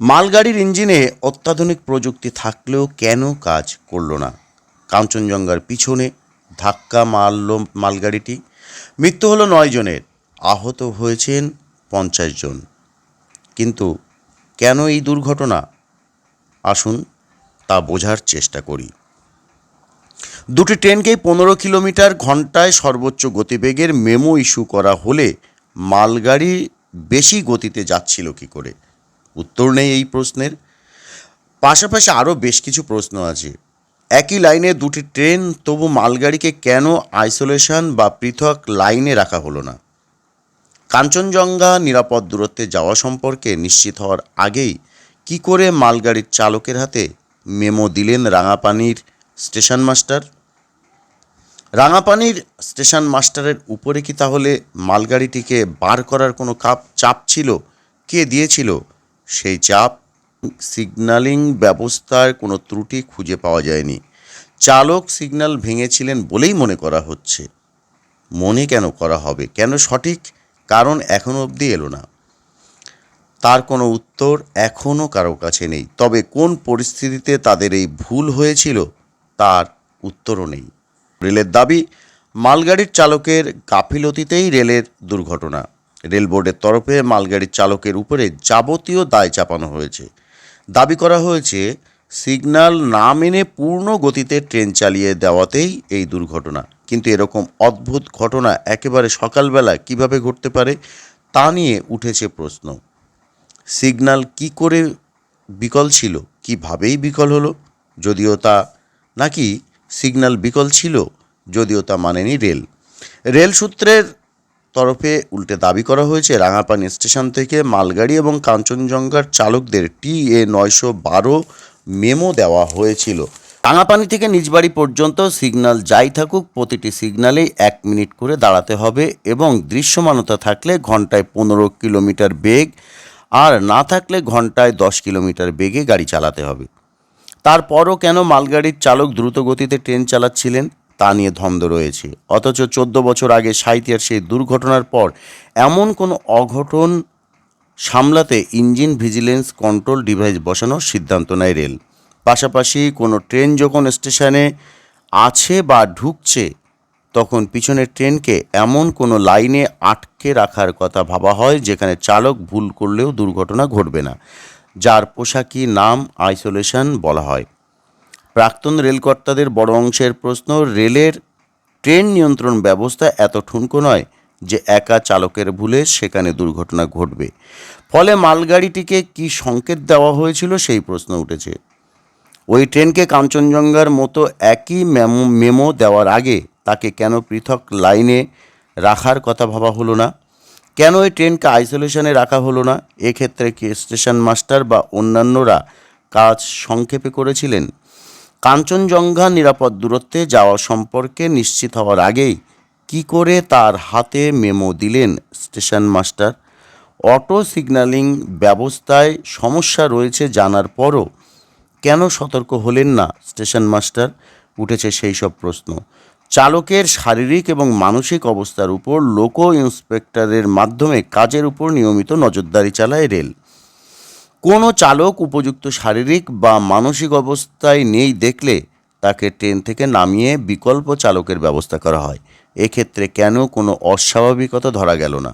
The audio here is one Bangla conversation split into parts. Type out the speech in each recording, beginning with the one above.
মালগাড়ির ইঞ্জিনে অত্যাধুনিক প্রযুক্তি থাকলেও কেন কাজ করল না? কাঞ্চনজঙ্ঘার পিছনে ধাক্কা মারল মালগাড়িটি। মৃত্যু হলো নয় জনের, আহত হয়েছেন পঞ্চাশ জন। কিন্তু কেন এই দুর্ঘটনা? আসুন তা বোঝার চেষ্টা করি। দুটি ট্রেনকেই পনেরো কিলোমিটার ঘন্টায় সর্বোচ্চ গতিবেগের মেমো ইস্যু করা হলে মালগাড়ি বেশি গতিতে যাচ্ছিল কি করে? উত্তর নেই এই প্রশ্নের। পাশাপাশি আরও বেশ কিছু প্রশ্ন আছে। একই লাইনে দুটি ট্রেন, তবু মালগাড়িকে কেন আইসোলেশন বা পৃথক লাইনে রাখা হলো না? কাঞ্চনজঙ্ঘা নিরাপদ দূরত্বে যাওয়া সম্পর্কে নিশ্চিত হওয়ার আগেই কি করে মালগাড়ির চালকের হাতে মেমো দিলেন রাঙাপানির স্টেশন মাস্টার? রাঙাপানির স্টেশন মাস্টারের উপরে কি তাহলে মালগাড়িটিকে বার করার কোনো কাপ, চাপ ছিল? কে দিয়েছিল? সেই চাপ সিগন্যালিং ব্যবস্থার কোনো ত্রুটি খুঁজে পাওয়া যায়নি। চালক সিগন্যাল ভেঙেছিলেন বলেই মনে করা হচ্ছে। মনে কেন করা হবে? কেন সঠিক কারণ এখনও অবধি এলো না। তার কোনো উত্তর এখনও কারও কাছে নেই। তবে কোন পরিস্থিতিতে তাদের এই ভুল হয়েছিল তার উত্তরও নেই। রেলের দাবি, মালগাড়ির চালকের গাফিলতিতেই রেলের দুর্ঘটনা। রেল বোর্ডের তরফে মালগাড়ির চালকের উপরে যাবতীয় দায় চাপানো হয়েছে। দাবি করা হয়েছে, সিগন্যাল না মেনে পূর্ণ গতিতে ট্রেন চালিয়ে দেওয়াতেই এই দুর্ঘটনা। কিন্তু এরকম অদ্ভুত ঘটনা একেবারে সকালবেলা কীভাবে ঘটতে পারে, তা নিয়ে উঠেছে প্রশ্ন। সিগন্যাল কি করে বিকল ছিল? কিভাবেই বিকল হলো? যদিও তা নাকি সিগন্যাল বিকল ছিল, যদিও তা মানেনি রেল। রেল সূত্রের তরফে উল্টে দাবি করা হয়েছে, রাঙাপানি স্টেশন থেকে মালগাড়ি এবং কাঞ্চনজঙ্ঘার চালকদের টি এ নয়শো বারো মেমো দেওয়া হয়েছিল। রাঙাপানি থেকে নিজবাড়ি পর্যন্ত সিগন্যাল যাই থাকুক, প্রতিটি সিগন্যালেই এক মিনিট করে দাঁড়াতে হবে এবং দৃশ্যমানতা থাকলে ঘন্টায় পনেরো কিলোমিটার বেগ আর না থাকলে ঘন্টায় দশ কিলোমিটার বেগে গাড়ি চালাতে হবে। তারপরও কেন মালগাড়ির চালক দ্রুত গতিতে ট্রেন চালাচ্ছিলেন? তা নিয়ে ধন্দ রয়েছে। অথচ চোদ্দ বছর আগে সাঁইতিয়ার সেই দুর্ঘটনার পর এমন কোনো অঘটন সামলাতে ইঞ্জিন ভিজিলেন্স কন্ট্রোল ডিভাইস বসানোর সিদ্ধান্ত নেয় রেল। পাশাপাশি কোনো ট্রেন যখন স্টেশনে আছে বা ঢুকছে, তখন পিছনের ট্রেনকে এমন কোনো লাইনে আটকে রাখার কথা ভাবা হয়, যেখানে চালক ভুল করলেও দুর্ঘটনা ঘটবে না, যার পোশাকি নাম আইসোলেশন বলা হয়। প্রাক্তন রেলকর্তাদের বড় অংশের প্রশ্ন, রেলের ট্রেন নিয়ন্ত্রণ ব্যবস্থা এত ঠুনকো নয় যে একা চালকের ভুলে সেখানে দুর্ঘটনা ঘটবে। ফলে মালগাড়িটিকে কি সংকেত দেওয়া হয়েছিল সেই প্রশ্ন উঠেছে। ওই ট্রেনকে কাঞ্চনজঙ্ঘার মতো একই মেমো মেমো দেওয়ার আগে তাকে কেন পৃথক লাইনে রাখার কথা ভাবা হলো না? কেন ওই ট্রেনকে আইসোলেশনে রাখা হলো না? এক্ষেত্রে কি স্টেশন মাস্টার বা অন্যান্যরা কাজ সংক্ষেপে করেছিলেন? কাঞ্চনজঙ্ঘা নিরাপদ দূরত্বে যাওয়া সম্পর্কে নিশ্চিত হওয়ার আগেই কি করে তার হাতে মেমো দিলেন স্টেশন মাস্টার? অটো সিগন্যালিং ব্যবস্থায় সমস্যা রয়েছে জানার পরও কেন সতর্ক হলেন না স্টেশন মাস্টার? উঠেছে সেই সব প্রশ্ন। চালকের শারীরিক এবং মানসিক অবস্থার উপর লোকো ইন্সপেক্টরের মাধ্যমে কাজের উপর নিয়মিত নজরদারি চালায় রেল। কোনো চালক উপযুক্ত শারীরিক বা মানসিক অবস্থায় নেই দেখলে তাকে ট্রেন থেকে নামিয়ে বিকল্প চালকের ব্যবস্থা করা হয়। এক্ষেত্রে কেন কোনো অস্বাভাবিকতা ধরা গেল না?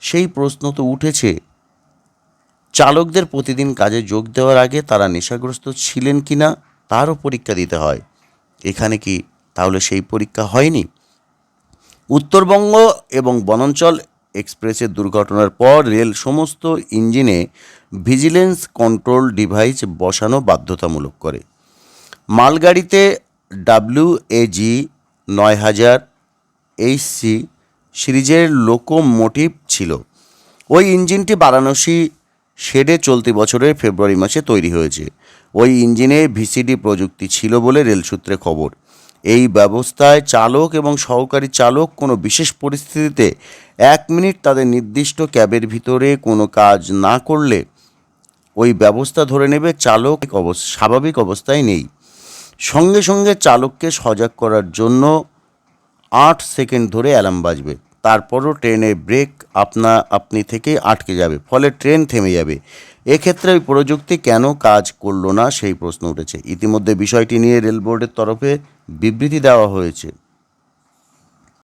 সেই প্রশ্ন তো উঠেছে। চালকদের প্রতিদিন কাজে যোগ দেওয়ার আগে তারা নেশাগ্রস্ত ছিলেন কি না তারও পরীক্ষা দিতে হয়। এখানে কি তাহলে সেই পরীক্ষা হয়নি? উত্তরবঙ্গ এবং বনাঞ্চল এক্সপ্রেসের দুর্ঘটনার পর রেল সমস্ত ইঞ্জিনে ভিজিলেন্স কন্ট্রোল ডিভাইস বসানো বাধ্যতামূলক করে। মালগাড়িতে ডাব্লিউ এজি নয় হাজার এইচসি সিরিজের লোকোমোটিভ ছিল। ওই ইঞ্জিনটি বারাণসী শেডে চলতি বছরের ফেব্রুয়ারি মাসে তৈরি হয়েছে। ওই ইঞ্জিনে ভিসিডি প্রযুক্তি ছিল বলে রেল সূত্রে খবর। এই ব্যবস্থায় চালক এবং সহকারী চালক কোনো বিশেষ পরিস্থিতিতে এক মিনিট তাদের নির্দিষ্ট ক্যাবের ভিতরে কোনো কাজ না করলে ওই ব্যবস্থা ধরে নেবে চালক স্বাভাবিক অবস্থায় নেই। সঙ্গে সঙ্গে চালককে সজাগ করার জন্য আট সেকেন্ড ধরে অ্যালার্ম বাজবে। তারপরও ট্রেনে ব্রেক আপনা, আপনি থেকেই আটকে যাবে, ফলে ট্রেন থেমে যাবে। এক্ষেত্রে ওই প্রযুক্তি কেন কাজ করল না সেই প্রশ্ন উঠেছে। ইতিমধ্যে বিষয়টি নিয়ে রেলবোর্ডের তরফে বিবৃতি দেওয়া হয়েছে।